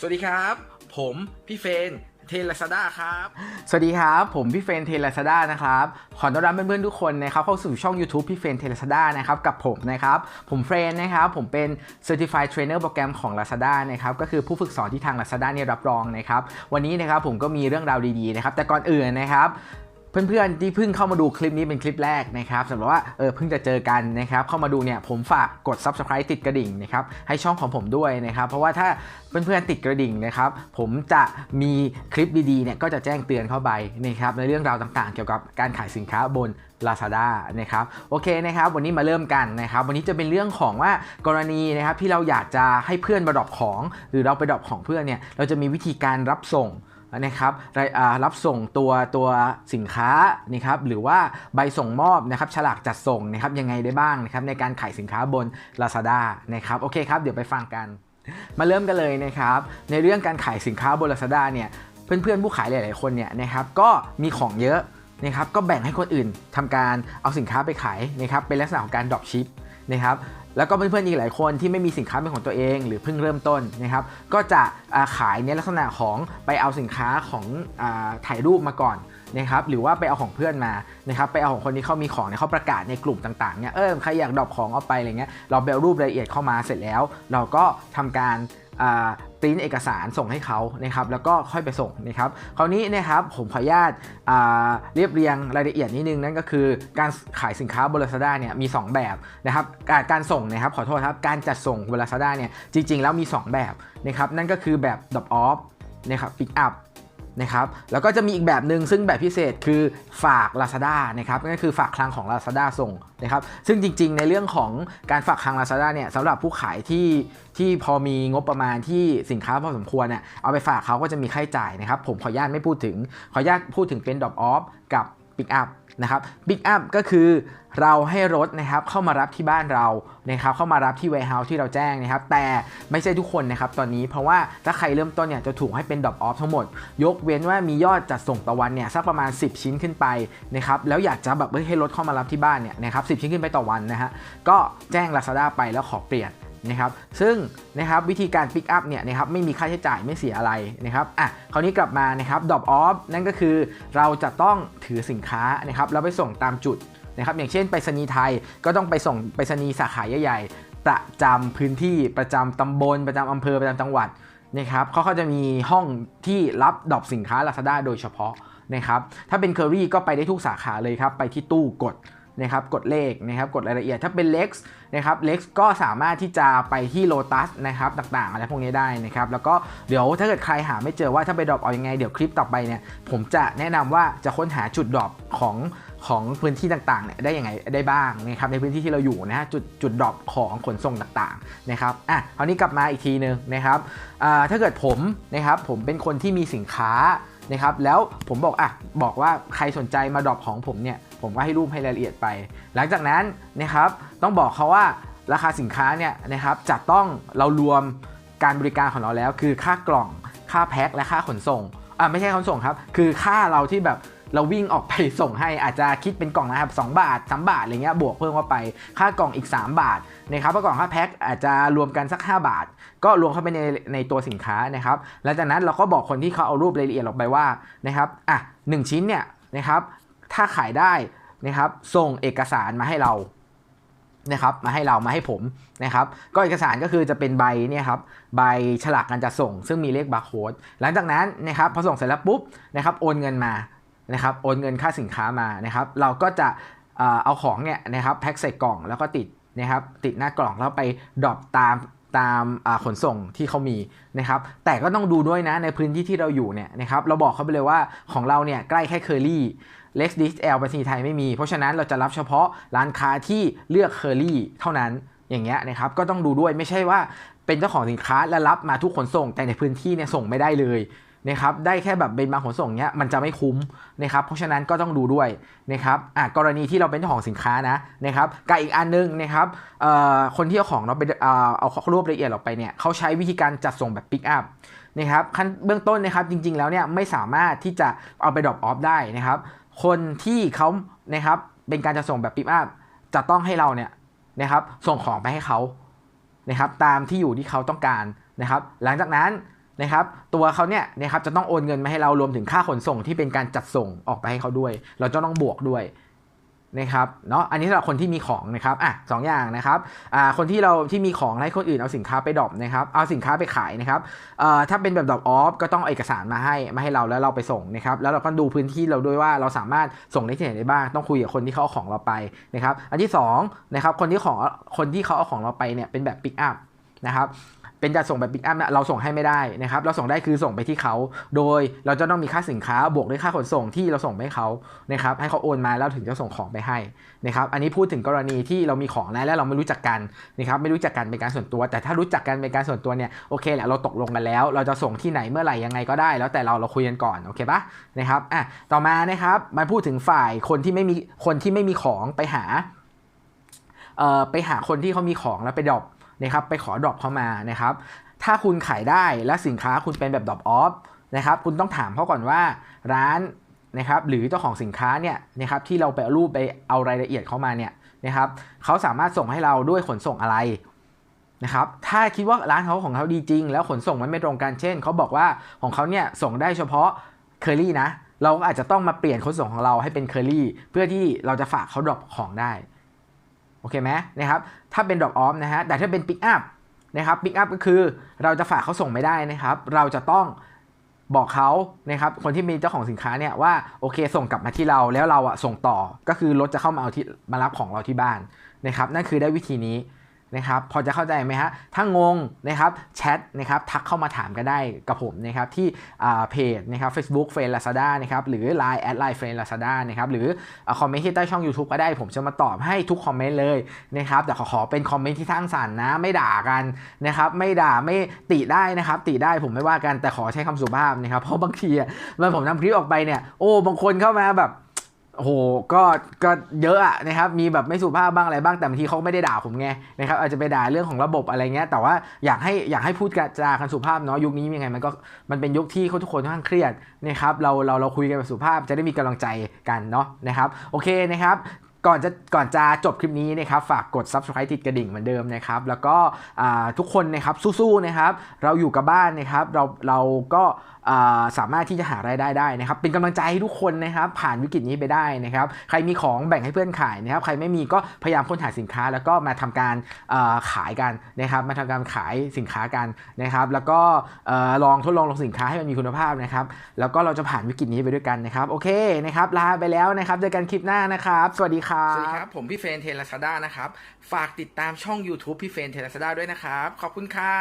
สวัสดีครับ ผมพี่เฟนเทลซาด้าครับ สวัสดีครับ ผมพี่เฟนเทเลซาด้านะครับ ขอต้อนรับเพื่อนๆทุกคนนะครับเข้าสู่ช่อง YouTube พี่เฟนเทเลซาด้านะครับกับผมนะครับ ผมเฟนนะครับ ผมเป็น Certified Trainer โปรแกรมของ Lazada นะครับก็คือผู้ฝึกสอนที่ทาง Lazada เนี่ยรับรองนะครับ วันนี้นะครับผมก็มีเรื่องราวดีๆนะครับ แต่ก่อนอื่นนะครับ เพื่อนๆที่เพิ่งเข้ามาดูคลิปนี้เป็นคลิปแรกนะครับสำหรับว่าเออเพิ่งจะเจอกันนะครับเข้ามาดูเนี่ยผมฝากกด subscribe ติดกระดิ่งนะครับให้ช่องของผมด้วยนะครับเพราะว่าถ้าเพื่อนๆติดกระดิ่งนะครับผมจะมีคลิปดีๆเนี่ยก็จะแจ้งเตือนเข้าไปนะครับในเรื่องราวต่างๆ เกี่ยวกับการขายสินค้าบน Lazada นะครับโอเคนะครับวันนี้มาเริ่มกันนะครับวันนี้จะเป็นเรื่องของว่ากรณีนะครับที่เราอยากจะให้เพื่อนมาดรอปของ หรือเราไปดรอปของเพื่อนเนี่ยเราจะมีวิธีการรับส่ง นะครับร,รับส่งตัวตัวสินค้านะครับหรือว่าใบส่งมอบนะครับฉลากจัดส่งนะครับยังไงได้บ้างนะครับในการขายสินค้าบน Lazada นะครับโอเคครับเดี๋ยวไปฟังกัน มาเริ่มกันเลยนะครับในเรื่องการขายสินค้าบน Lazada เนี่ยเพื่อนๆผู้ขายหลายๆคนเนี่ยนะครับก็มีของเยอะนะครับก็แบ่งให้คนอื่นทำการเอาสินค้าไปขายนะครับเป็นลักษณะของการดรอปชิปนะครับ แล้วก็เพื่อนๆอีกหลายคนที่ไม่มีสินค้าเป็นของตัวเอง หรือเพิ่งเริ่มต้นนะครับ ก็จะขายในลักษณะของไปเอาสินค้าของอถ่ายรูปมาก่อนนะครับหรือว่าไปเอาของเพื่อนมานะครับไปเอาของคนที่เขามีของเนี่ยเขาประกาศในกลุ่มต่างๆเนี่ยเออใครอยากดรอปของเอาไปอะไรเงี้ยเราไปเอารูปรายละเอียดเข้ามาเสร็จแล้ว เราก็ทำการปริ้นเอกสารส่งให้เขานะครับแล้วก็ค่อยไปส่งนะครับคราวนี้นะครับผมขออนุญาตอ่าเรียบเรียงรายละเอียดนิดนึงนั่นก็คือการขายสินค้าบน Lazada เนี่ยมี 2 แบบนะครับการการส่งนะครับขอโทษครับการจัดส่งบน Lazada เนี่ยจริง ๆ แล้วมี 2 แบบนะครับนั่นก็คือแบบ drop off นะครับ pick up นะครับแล้วก็จะมีอีกแบบหนึ่งซึ่งแบบพิเศษคือฝาก Lazada นะครับนั่นก็คือฝากคลังของ Lazada ส่งนะครับซึ่งจริงๆ ในเรื่องของการฝากคลัง Lazada เนี่ยสำหรับผู้ขายที่ที่พอมีงบประมาณที่สินค้าพอสมควรเนี่ยเอาไปฝากเขาก็จะมีค่าใช้จ่ายนะครับผมขออนุญาตไม่พูดถึงขออนุญาตพูดถึงเป็นดรอปออฟกับปิกอัพ นะครับ pick up ก็คือเราให้รถนะครับเข้ามารับที่บ้านเรานะครับเข้ามารับที่ warehouse ที่เราแจ้งนะครับ แต่ไม่ใช่ทุกคนนะครับตอนนี้เพราะว่าถ้าใครเริ่มต้นเนี่ยจะถูกให้เป็น drop off ทั้งหมด ยกเว้นว่ามียอดจัดส่งต่อวันเนี่ยสักประมาณ 10 ชิ้นขึ้นไปนะครับแล้วอยากจะแบบเฮ้ยให้รถเข้ามารับที่บ้านเนี่ยนะครับ10ชิ้นขึ้นไปต่อวันนะฮะก็แจ้ง Lazada ไปแล้วขอเปลี่ยน นะครับซึ่งนะครับวิธีการ pick up เนี่ยนะครับไม่มีค่าใช้จ่ายไม่เสียอะไรนะครับอะคราวนี้กลับมานะครับ drop off นั่นก็คือเราจะต้องถือสินค้านะครับแล้วไปส่งตามจุดนะครับอย่างเช่นไปรษณีย์ไทยก็ต้องไปส่งไปรษณีย์สาขาใหญ่ๆประจำพื้นที่ประจำตำบล ประจำอำเภอประจำจังหวัดนะครับเขาก็จะมีห้องที่รับดรอปสินค้า Lazada โดยเฉพาะนะครับถ้าเป็น Curry ก็ไปได้ทุกสาขาเลยครับไปที่ตู้กด นะครับกดเลขนะครับกดรายละเอียดถ้าเป็น Lex นะครับ Lex ก็สามารถที่จะไปที่ Lotus นะครับต่างๆ อะไรพวกนี้ได้นะครับแล้วก็เดี๋ยวถ้าเกิดใครหาไม่เจอว่าถ้าไปดรอปเอายังไงเดี๋ยวคลิปต่อไปเนี่ยผมจะแนะนำว่าจะค้นหาจุดดรอปของของพื้นที่ต่างๆเนี่ยได้ยังไงได้บ้างนะครับในพื้นที่ที่เราอยู่นะฮะจุดจุดดรอปของขนส่งต่างๆนะครับอะคราวนี้กลับมาอีกทีนึงนะครับอ่าถ้าเกิดผมนะครับผมเป็นคนที่มีสินค้า นะครับแล้วผมบอกอะบอกว่าใครสนใจมาดรอปของผมเนี่ยผมก็ให้รูปให้รายละเอียดไป หลังจากนั้นนะครับต้องบอกเขาว่าราคาสินค้าเนี่ยนะครับจะต้องเรารวมการบริการของเราแล้ว คือค่ากล่องค่าแพ็คและค่าขนส่งอ่าไม่ใช่ขนส่งครับ คือค่าเราที่แบบ เราวิ่งออกไปส่งให้อาจจะคิดเป็นกล่องนะครับ2บาท3บาทอะไรเงี้ยบวกเพิ่มเข้าไปค่ากล่องอีก 3 บาทนะครับเพราะกล่องค่าแพ็คอาจจะรวมกันสัก 5 บาท ก็รวมเข้าไปในในตัวสินค้านะครับหลังจากนั้นเราก็บอกคนที่เขาเอารูปรายละเอียดออกไปว่านะครับอะหนึ่งชิ้นเนี่ยนะครับถ้าขายได้นะครับส่งเอกสารมาให้เรานะครับมาให้เรามาให้ผมนะครับก็เอกสารก็คือจะเป็นใบเนี่ยครับใบฉลากการจัดส่ง ซึ่งมีเลขบาร์โค้ดหลังจากนั้นนะครับพอส่งเสร็จแล้วปุ๊บนะครับโอนเงินมา นะครับโอนเงินค่าสินค้ามานะครับเราก็จะเอาของเนี่ยนะครับแพ็คใส่กล่องแล้วก็ติดนะครับติดหน้ากล่องแล้วไปดรอปตามตามขนส่งที่เขามีนะครับแต่ก็ต้องดูด้วยนะในพื้นที่ที่เราอยู่เนี่ยนะครับเราบอกเขาไปเลยว่าของเราเนี่ยใกล้แค่เคอรี่ Lex DXL ไปรษณีย์ไทยไม่มี เพราะฉะนั้นเราจะรับเฉพาะร้านค้าที่เลือกเคอรี่เท่านั้นอย่างเงี้ยนะครับก็ต้องดูด้วยไม่ใช่ว่าเป็นเจ้าของสินค้าและรับมาทุกขนส่งแต่ในพื้นที่เนี่ยส่งไม่ได้เลย นะครับได้แค่แบบเป็นบางขนส่งเนี้ยมันจะไม่คุ้มนะครับเพราะฉะนั้นก็ต้องดูด้วยนะครับอะกรณีที่เราเป็นเจ้าของสินค้านะนะครับกับอีกอันนึงนะครับเอ่อคนที่เอาของเราไปเอ่อเอารวบละเอียดออกไปเนี่ยเขาใช้วิธีการจัดส่งแบบปิกอัพนะครับขั้นเบื้องต้นนะครับจริง ๆ แล้วเนี่ยไม่สามารถที่จะเอาไปดรอปออฟได้นะครับคนที่เขานะครับเป็นการจะส่งแบบปิกอัพจะต้องให้เราเนี่ยนะครับส่งของไปให้เขานะครับตามที่อยู่ที่เขาต้องการนะครับ หลังจากนั้น นะครับตัวเขาเนี่ยนะครับจะต้องโอนเงินมาให้เรารวมถึงค่าขนส่งที่เป็นการจัดส่งออกไปให้เขาด้วย เราจะต้องบวกด้วยนะครับเนาะอันนี้สำหรับคนที่มีของนะครับอะสองอย่างนะครับอ่าคนที่เราที่มีของให้คนอื่นเอาสินค้าไปดรอปนะครับเอาสินค้าไปขายนะครับเอ่อถ้าเป็นแบบดรอปออฟก็ต้องเอเอกสารมาให้มาให้เราแล้วเราไปส่งนะครับแล้วเราก็ดูพื้นที่เราด้วยว่าเราสามารถส่งได้ที่ไหนได้บ้างต้องคุยกับคนที่เขาเอาของเราไปนะครับอันที่สองนะครับคนที่ของคนที่เขาเอาของเราไปเนี่ยเป็นแบบปิกอัพนะครับ เป็นจัดส่งแบบปิกอัพเนี่ยเราส่งให้ไม่ได้นะครับ เราส่งได้คือส่งไปที่เขา โดยเราจะต้องมีค่าสินค้าบวกด้วยค่าขนส่งที่เราส่งไปให้เขานะครับ ให้เขาโอนมาแล้วถึงจะส่งของไปให้นะครับ อันนี้พูดถึงกรณีที่เรามีของแล้วและเราไม่รู้จักกันนะครับ ไม่รู้จักกันเป็นการส่วนตัว แต่ถ้ารู้จักกันเป็นการส่วนตัวเนี่ยโอเคแหละเราตกลงกันแล้ว เราจะส่งที่ไหนเมื่อไหร่ยังไงก็ได้ แล้วแต่เราเราคุยกันก่อนโอเคปะนะครับอะต่อมานะครับมาพูดถึงฝ่ายคนที่ไม่มีคนที่ไม่มีของไปหาเอ่อไปหาคนที่เขามีของแล้วไปดรอป นะครับไปขอดรอปเข้ามานะครับ ถ้าคุณขายได้และสินค้าคุณเป็นแบบดรอปออฟนะครับคุณต้องถามเขาก่อนว่าร้านนะครับหรือเจ้าของสินค้าเนี่ยนะครับที่เราไปเอารูปไปเอารายละเอียดเข้ามาเนี่ยนะครับเขาสามารถส่งให้เราด้วยขนส่งอะไรนะครับถ้าคิดว่าร้านเขาของเขาดีจริง แล้วขนส่งมันไม่ตรงกันเช่นเขาบอกว่าของเขาเนี่ยส่งได้เฉพาะเคอรี่นะเราก็อาจจะต้องมาเปลี่ยนขนส่งของเราให้เป็นเคอรี่เพื่อที่เราจะฝากเขาดรอปของได้ อเคไหมนะครับถ้าเป็นดรอปออฟนะฮะแต่ถ้าเป็นปิกอัพนะครับปิกอัพก็คือเราจะฝากเขาส่งไม่ได้นะครับ เราจะต้องบอกเขานะครับคนที่มีเจ้าของสินค้าเนี่ยว่าโอเคส่งกลับมาที่เราแล้วเราอะส่งต่อก็คือรถจะเข้ามาเอาที่มารับของเราที่บ้านนะครับนั่นคือได้วิธีนี้ นะครับพอจะเข้าใจไหมฮะถ้างงนะครับแชทนะครับทักเข้ามาถามกันได้กับผมนะครับที่เพจนะครับ Facebook เฟรนลาซาด้านะครับหรือ Line แอดไลน์เฟรนลาซาด้านะครับหรือคอมเมนต์ที่ใต้ช่อง YouTube ก็ได้ผมจะมาตอบให้ทุกคอมเมนต์เลยนะครับแต่ขอขอเป็นคอมเมนต์ที่สร้างสรรค์นะไม่ด่ากันนะครับไม่ด่าไม่ติได้นะครับติได้ผมไม่ว่ากันแต่ขอใช้คำสุภาพนะครับเพราะบางทีเมื่อผมทำคลิปออกไปเนี่ยโอ้บางคนเข้ามาแบบ โอ้โหก็ก็เยอะอะนะครับ มีแบบไม่สุภาพบ้างอะไรบ้างแต่บางทีเขาไม่ได้ด่าผมไงนะครับอาจจะไปด่าเรื่องของระบบอะไรเงี้ยแต่ว่าอยากให้อยากให้พูดจากันสุภาพเนาะยุคนี้ยังไงมันก็มันเป็นยุคที่เขาทุกคนค่อนข้างเครียดนะครับเราเราเราคุยกันแบบสุภาพจะได้มีกำลังใจกันเนาะนะครับโอเคนะครับ ก่อนจะก่อนจะจบคลิปนี้นะครับฝากกด subscribe ติดกระดิ่งเหมือนเดิมนะครับ แล้วก็ทุกคนนะครับสู้ๆนะครับ เราอยู่กับบ้านนะครับ เราเราก็สามารถที่จะหารายได้ได้นะครับ เป็นกำลังใจให้ทุกคนนะครับผ่านวิกฤตนี้ไปได้นะครับ ใครมีของแบ่งให้เพื่อนขายนะครับ ใครไม่มีก็พยายามค้นหาสินค้า แล้วก็มาทำการขายกันนะครับ มาทำการขายสินค้ากันนะครับ แล้วก็ลองทดลองลงสินค้าให้มันมีคุณภาพนะครับ แล้วก็เราจะผ่านวิกฤตนี้ไปด้วยกันนะครับ โอเคนะครับ ลาไปแล้วนะครับ เจอกันคลิปหน้านะครับ สวัสดีครัสวัสดีครับ ผมพี่เฟรนเทลาซาด้านะครับ ฝากติดตามช่อง YouTube พี่เฟรนเทลาซาด้าด้วยนะครับ ขอบคุณครับ